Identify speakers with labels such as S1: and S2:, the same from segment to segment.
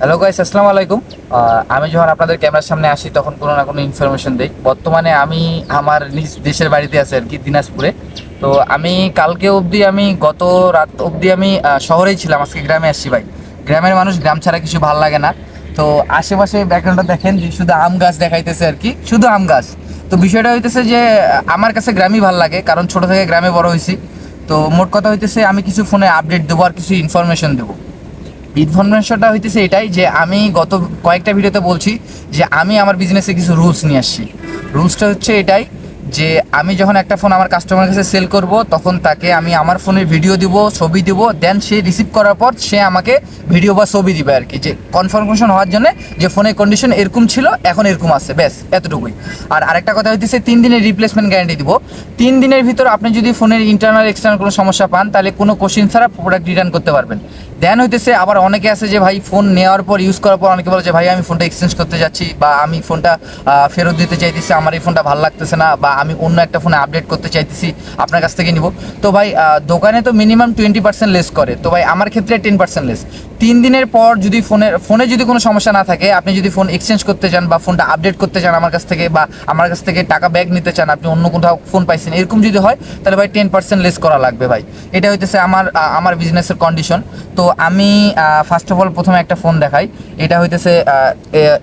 S1: Hello guys আসসালামু আলাইকুম। আমি যখন আপনাদের ক্যামেরার সামনে আসি, তখন কোনো না কোনো ইনফরমেশন দেই। বর্তমানে আমি আমার নিজ দেশের বাড়িতে আছি আর কি, দিনাজপুরে। তো আমি কালকে অবধি আমি, গত রাত অবধি আমি শহরেই ছিলাম। আজকে গ্রামে আসছি ভাই। গ্রামের মানুষ গ্রাম ছাড়া কিছু ভালো লাগে না। তো আশেপাশে ব্যাকগ্রাউন্ডটা দেখেন যে শুধু আম গাছ দেখাইতেছে আর কি, শুধু আম গাছ। তো বিষয়টা হইতেছে যে, আমার কাছে গ্রামই ভালো লাগে, কারণ ছোট থেকে গ্রামে বড় হয়েছি তো মোট কথা হইতেছে, আমি কিছু ফোনে আপডেট দেবো আর কিছু ইনফরমেশন দেবো। ইনফরমেশনটা হইতেছে এটাই যে আমি গত কয়েকটা ভিডিওতে বলছি যে আমি আমার বিজনেসে কিছু রুলস নিয়ে আসছি। রুলসটা হচ্ছে এটাই যে আমি যখন একটা ফোন আমার কাস্টমারের কাছে সেল করব, তখন তাকে আমি আমার ফোনের ভিডিও দিব, ছবি দিব দেন সে রিসিভ করার পর সে আমাকে ভিডিও বা ছবি দিবে আর কি। যে কনফার্মেশন হওয়ার জন্য যে ফোনের কন্ডিশন এরকম ছিল, এখন এরকম আছে, ব্যাস, এতটুকুই। আর আরেকটা কথা হইতেছে, তিন দিনের রিপ্লেসমেন্ট গ্যারান্টি দিব। তিন দিনের ভিতর আপনি যদি ফোনের ইন্টারনাল এক্সটার্নাল কোনো সমস্যা পান, তাহলে কোনো কোশ্চিন ছাড়া প্রোডাক্ট রিটার্ন করতে পারবেন। দেন হইতেছে, আবার অনেকে আছে যে ভাই ফোন নেওয়ার পর ইউজ করার পর অনেকে বলে যে, ভাই, আমি ফোনটা এক্সচেঞ্জ করতে যাচ্ছি বা আমি ফোনটা ফেরত দিতে চাইতেছি, আমার এই ফোনটা ভালো লাগতেছে না বা আমি অন্য একটা ফোনে আপডেট করতে চাইতেছি, আপনার কাছ থেকে নিব। তো ভাই দোকানে তো মিনিমাম টোয়েন্টি পার্সেন্ট লেস করে। তো ভাই, আমার ক্ষেত্রে টেন পার্সেন্ট লেস তিন দিনের পর যদি ফোনের ফোনে যদি কোনো সমস্যা না থাকে, আপনি যদি ফোন এক্সচেঞ্জ করতে চান বা ফোনটা আপডেট করতে চান আমার কাছ থেকে বা আমার কাছ থেকে টাকা ব্যাক নিতে চান, আপনি অন্য কোথাও ফোন পাইছেন, এরকম যদি হয়, তাহলে ভাই টেন পার্সেন্ট লেস করা লাগবে ভাই। এটা হইতেছে আমার আমার বিজনেসের কন্ডিশন তো আমি ফার্স্ট অফ অল প্রথমে একটা ফোন দেখাই। এটা হইতেছে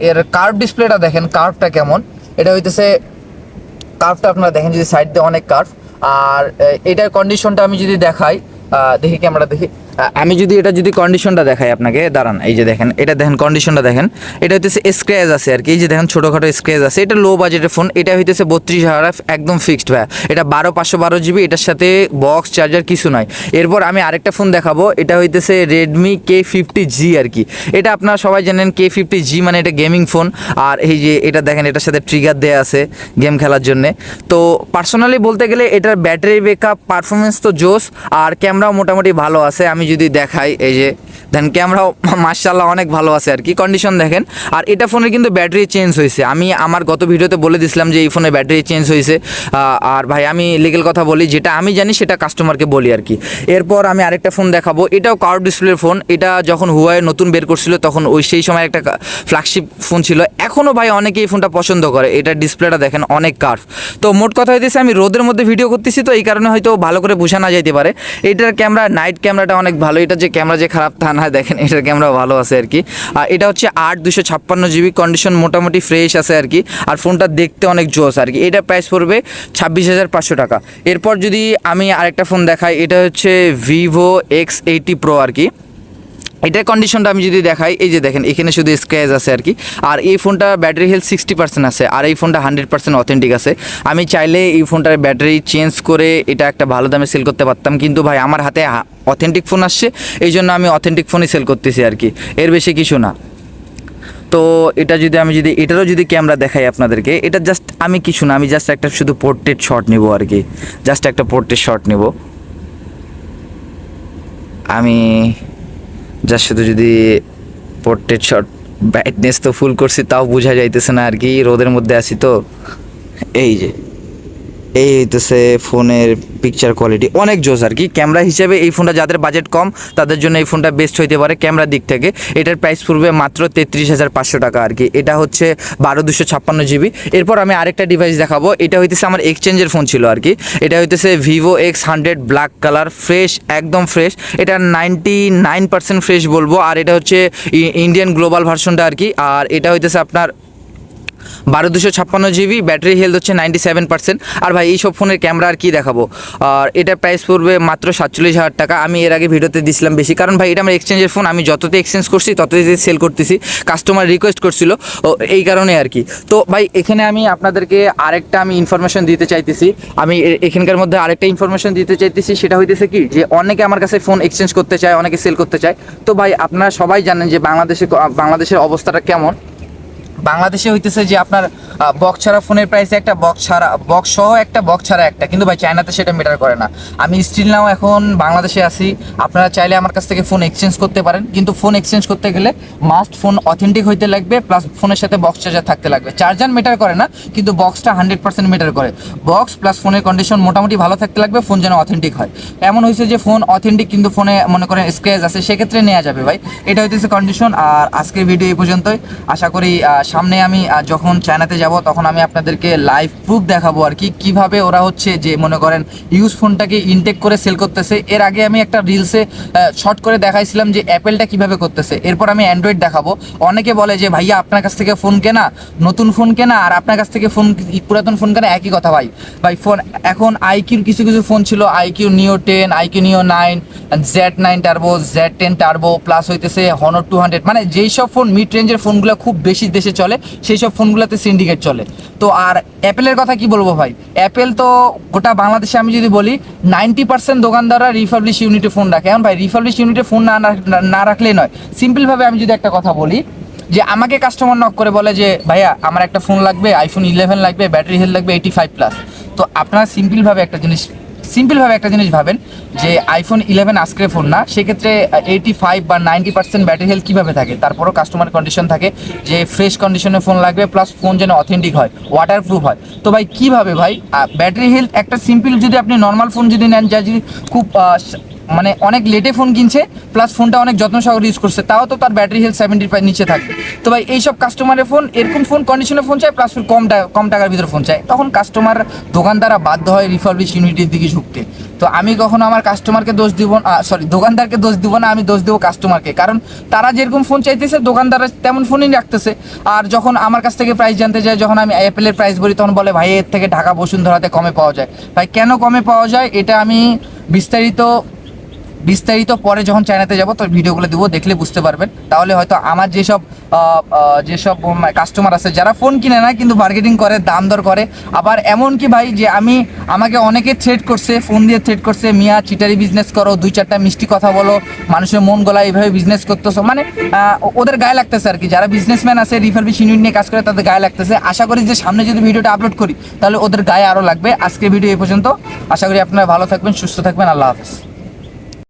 S1: এর কার্ভ ডিসপ্লেটা দেখেন কার্ভটা কেমন? এটা হইতেছে কার্ভটা আপনারা দেখেন, যদি সাইড দিয়ে অনেক কার্ভ আর এটার কন্ডিশনটা আমি যদি দেখাই দেখি ক্যামেরা দেখি। আমি যদি এটা যদি কন্ডিশনটা দেখাই আপনাকে, দাঁড়ান, এই যে দেখেন, এটা দেখেন কন্ডিশনটা দেখেন, এটা হইতেছে স্ক্র্যাচ আছে আর কি, এই যে দেখেন, ছোটোখাটো স্ক্র্যাচ আছে, এটা লো বাজেটের ফোন এটা হইতেছে বত্রিশ হাজার একদম ফিক্সড ভাই, এটা বারো, পাঁচশো বারো জিবি এটার সাথে বক্স চার্জার কিছু নয় এরপর আমি আরেকটা ফোন দেখাবো, এটা হইতেছে রেডমি কে ফিফটি জি আর কি, এটা আপনারা সবাই জানেন কে ফিফটি জি মানে এটা গেমিং ফোন আর এই যে এটা দেখেন, এটার সাথে ট্রিগার দেওয়া আছে গেম খেলার জন্যে। তো পার্সোনালি বলতে গেলে এটার ব্যাটারি ব্যাকআপ পারফরমেন্স তো জোস, আর ক্যামেরাও মোটামুটি ভালো আছে, আমি যদি দেখাই, এই যে, দেন ক্যামেরাও মার্শাল্লাহ অনেক ভালো আছে আর কি। কন্ডিশন দেখেন। আর এটা ফোনের কিন্তু ব্যাটারি চেঞ্জ হয়েছে। আমি আমার গত ভিডিওতে বলে দিছিলাম যে এই ফোনে ব্যাটারি চেঞ্জ হয়েছে। আর ভাই, আমি লিগেল কথা বলি, যেটা আমি জানি সেটা কাস্টমারকে বলি আর কি। এরপর আমি আরেকটা ফোন দেখাবো। এটাও কার্ভ ডিসপ্লের ফোন এটা যখন হুয়ায় নতুন বের করছিল, তখন ওই সেই সময় একটা ফ্ল্যাগশিপ ফোন ছিল। এখনও ভাই অনেকে এই ফোনটা পছন্দ করে। এটা ডিসপ্লেটা দেখেন, অনেক কার্ভ তো মোট কথা হইতেছে, আমি রোদের মধ্যে ভিডিও করতেছি, তো এই কারণে হয়তো ভালো করে বোঝা না যাইতে পারে। এটার ক্যামেরা নাইট ক্যামেরাটা অনেক ভালো। এটা যে ক্যামেরা যে খারাপ তা না, দেখেন এটার ক্যামেরা ভালো আছে আর কি। আর এটা হচ্ছে আট দুশো ছাপ্পান্ন জিবি কন্ডিশন মোটামুটি ফ্রেশ আছে আর কি। আর ফোনটা দেখতে অনেক জোস আর কি। এটা প্রাইস পড়বে ছাব্বিশ হাজার পাঁচশো টাকা। এরপর যদি আমি আরেকটা ফোন দেখাই, এটা হচ্ছে ভিভো এক্স এইটি প্রো আর কি। এটার কন্ডিশনটা আমি যদি দেখাই, এই যে দেখেন, এখানে শুধু স্ক্র্যাচ আছে আর কি। আর এই ফোনটা ব্যাটারি হেলথ সিক্সটি পার্সেন্ট আছে, আর এই ফোনটা হান্ড্রেড পার্সেন্ট অথেন্টিক আছে। আমি চাইলে এই ফোনটার ব্যাটারি চেঞ্জ করে এটা একটা ভালো দামে সেল করতে পারতাম, কিন্তু ভাই, আমার হাতে অথেন্টিক ফোন আসছে, এই জন্য আমি অথেন্টিক ফোনই সেল করতেছি আর কি। এর বেশি কিছু না। তো এটা যদি আমি যদি, এটারও যদি ক্যামেরা দেখাই আপনাদেরকে, এটা জাস্ট আমি কিছু না, আমি জাস্ট একটা শুধু পোর্ট্রেট শট নিব আর কি। জাস্ট একটা পোর্ট্রেট শট নিব। আমি জাস্ট শুধু যদি পোর্ট্রেট শট ব্রাইটনেস তো ফুল করছি, তাও বোঝা যাইতেছে না আর কি, রোদের মধ্যে আছি তো। এই যে। এই হইতেছে ফোনের পিকচার কোয়ালিটি অনেক জোস আর কি। ক্যামেরা হিসেবে এই ফোনটা যাদের বাজেট কম, তাদের জন্য এই ফোনটা বেস্ট হইতে পারে ক্যামেরার দিক থেকে। এটার প্রাইস পড়বে মাত্র তেত্রিশ হাজার পাঁচশো টাকা আর কি। এটা হচ্ছে বারো দুশো ছাপ্পান্ন জিবি এরপর আমি আরেকটা ডিভাইস দেখাবো। এটা হইতেছে আমার এক্সচেঞ্জের ফোন ছিল আর কি। এটা হইতেছে Vivo X hundred black colour fresh একদম ফ্রেশ এটা নাইনটি নাইন পার্সেন্ট ফ্রেশ বলব। আর এটা হচ্ছে ইন্ডিয়ান গ্লোবাল ভার্সনটা আর কি। আর এটা হইতেছে আপনার বারো দুশো ছাপ্পান্ন জিবি, ব্যাটারি হেলথ হচ্ছে নাইনটি সেভেন পার্সেন্ট। আর ভাই, এইসব ফোনের ক্যামেরা আর কি দেখাবো? আর এটার প্রাইস পড়বে মাত্র সাতচল্লিশ হাজার টাকা। আমি এর আগে ভিডিওতে দিছিলাম বেশি। কারণ ভাই, এটা আমার এক্সচেঞ্জের ফোন আমি যততে এক্সচেঞ্জ করছি, ততই সেল করতেছি। কাস্টমার রিকোয়েস্ট করছিল। এই কারণে আর কি। তো ভাই, এখানে আমি আপনাদেরকে আরেকটা আমি ইনফরমেশন দিতে চাইতেছি। আমি এখানকার মধ্যে আরেকটা ইনফরমেশন দিতে চাইতেছি। সেটা হইতেছে কি, যে অনেকে আমার কাছে ফোন এক্সচেঞ্জ করতে চায়, অনেকে সেল করতে চায়। তো ভাই, আপনারা সবাই জানেন যে বাংলাদেশে বাংলাদেশের অবস্থাটা কেমন? বাংলাদেশে হইতেছে যে আপনার বক্স ছাড়া ফোনের প্রাইস একটা বক্স ছাড়া বক্স সহ একটা বক্স ছাড়া একটা, কিন্তু ভাই চায়নাতে সেটা মেটার করে না। আমি স্টিল নাও এখন বাংলাদেশে আছি, আপনারা চাইলে আমার কাছ থেকে ফোন এক্সচেঞ্জ করতে পারেন, কিন্তু ফোন এক্সচেঞ্জ করতে গেলে মাস্ট ফোন অথেন্টিক হইতে লাগবে প্লাস ফোনের সাথে বক্স চার্জার থাকতে লাগবে। চার্জার মেটার করে না, কিন্তু বক্সটা হান্ড্রেড পার্সেন্ট মেটার করে। বক্স প্লাস ফোনের কন্ডিশন মোটামুটি ভালো থাকতে লাগবে ফোন যেন অথেন্টিক হয়। এমন হয়েছে যে ফোন অথেন্টিক কিন্তু ফোনে মনে করেন স্ক্র্যাচ আছে, সেক্ষেত্রে নেওয়া যাবে ভাই। এটা হইতেছে কন্ডিশন আর আজকের ভিডিও এই পর্যন্তই। আশা করি সামনে আমি যখন চায়নাতে যাব, তখন আমি আপনাদেরকে লাইভ প্রুফ দেখাবো আর কি, কীভাবে ওরা হচ্ছে যে, মনে করেন ইউজ ফোনটাকে ইনটেক করে সেল করতেছে। এর আগে আমি একটা রিলসে শর্ট করে দেখাইছিলাম যে অ্যাপেলটা কীভাবে করতেছে। এরপর আমি অ্যান্ড্রয়েড দেখাবো। অনেকে বলে যে, ভাইয়া, আপনার কাছ থেকে ফোন কেনা, নতুন ফোন কেনা, আর আপনার কাছ থেকে ফোন পুরাতন ফোন কেনা, একই কথা ভাই। ভাই ফোন এখন আইকিউর কিছু কিছু ফোন ছিল iQOO Neo ten iQOO Neo nine Z nine turbo Z ten turbo plus হইতেছে হনর টু হান্ড্রেড মানে যেই সব ফোন মিড রেঞ্জের ফোনগুলো খুব বেশি দেশে চলে, সেই সব ফোনগুলোতে সিন্ডিকেট চলে। তো আর অ্যাপেলের কথা কি বলব ভাই? অ্যাপেল তো গোটা বাংলাদেশে আমি যদি বলি নাইনটি পার্সেন্ট দোকানদাররা রিফাবলিশ ইউনিটে ফোন রাখে। এখন ভাই রিফাবলিশ ইউনিটে ফোন না না- রাখলেই নয়। সিম্পলভাবে আমি যদি একটা কথা বলি, যে আমাকে কাস্টমার নক করে বলে যে, ভাইয়া, আমার একটা ফোন লাগবে আইফোন ইলেভেন লাগবে ব্যাটারি হেলথ লাগবে এইটি ফাইভ প্লাস তো আপনারা সিম্পলভাবে একটা জিনিস সিম্পলভাবে একটা জিনিস ভাবেন যে আইফোন ইলেভেন আজকের ফোন না, সেক্ষেত্রে এইটি ফাইভ বা নাইনটি পার্সেন্ট ব্যাটারি হেলথ কীভাবে থাকে? তারপরও কাস্টমার কন্ডিশন থাকে যে ফ্রেশ কন্ডিশনে ফোন লাগবে প্লাস ফোন যেন অথেন্টিক হয় ওয়াটার প্রুফ হয়। তো ভাই, কীভাবে ভাই ব্যাটারি হেলথ একটা সিম্পল যদি আপনি নর্মাল ফোন যদি নেন, যা যদি খুব মানে অনেক লেটে ফোন কিনছে প্লাস ফোনটা অনেক যত্ন সহকারে ইউজ করছে, তাও তো তার ব্যাটারি হেলথ সেভেন্টির নিচে থাকবে। তো ভাই এইসব কাস্টমারের ফোন এরকম ফোন কন্ডিশনের ফোন চায় প্লাস কম কম টাকার ভিতরে ফোন চায়। তখন কাস্টমার দোকানদাররা বাধ্য হয় রিফার্বিশ ইউনিটির দিকে ঝুঁকতে তো আমি কখনো আমার কাস্টমারকে দোষ দিব সরি দোকানদারকে দোষ দিব না, আমি দোষ দেবো কাস্টমারকে কারণ তারা যেরকম ফোন চাইতেছে, দোকানদাররা তেমন ফোনই রাখতেছে। আর যখন আমার কাছ থেকে প্রাইস জানতে চাই যখন আমি অ্যাপেলের প্রাইস বলি, তখন বলে, ভাই, এর থেকে ঢাকা বসুন্ধরাতে কমে পাওয়া যায়। ভাই, কেন কমে পাওয়া যায়? এটা আমি বিস্তারিত বিস্তারিত পরে যখন চায়নাতে যাব, তো ভিডিওগুলো দেবো, দেখলে বুঝতে পারবেন। তাহলে হয়তো আমার যেসব যেসব কাস্টমার আছে, যারা ফোন কিনে না, কিন্তু মার্কেটিং করে, দাম দর করে, আবার এমন কি ভাই যে আমি, আমাকে অনেকে থ্রেড করছে ফোন দিয়ে থ্রেড করছে, মিয়া চিটারি বিজনেস করো, দুই চারটা মিষ্টি কথা বলো, মানুষের মন গলা এইভাবে বিজনেস করতেছো মানে ওদের গায়ে লাগতেছে আর কি। যারা বিজনেসম্যান আছে রিফার্বিশ ইউনিট নিয়ে কাজ করে, তাদের গায়ে লাগতেছে। আশা করি যে সামনে যদি ভিডিওটা আপলোড করি, তাহলে ওদের গায়ে আরও লাগবে। আজকের ভিডিও এই পর্যন্ত। আশা করি আপনারা ভালো থাকবেন, সুস্থ থাকবেন, আল্লাহ হাফেজ।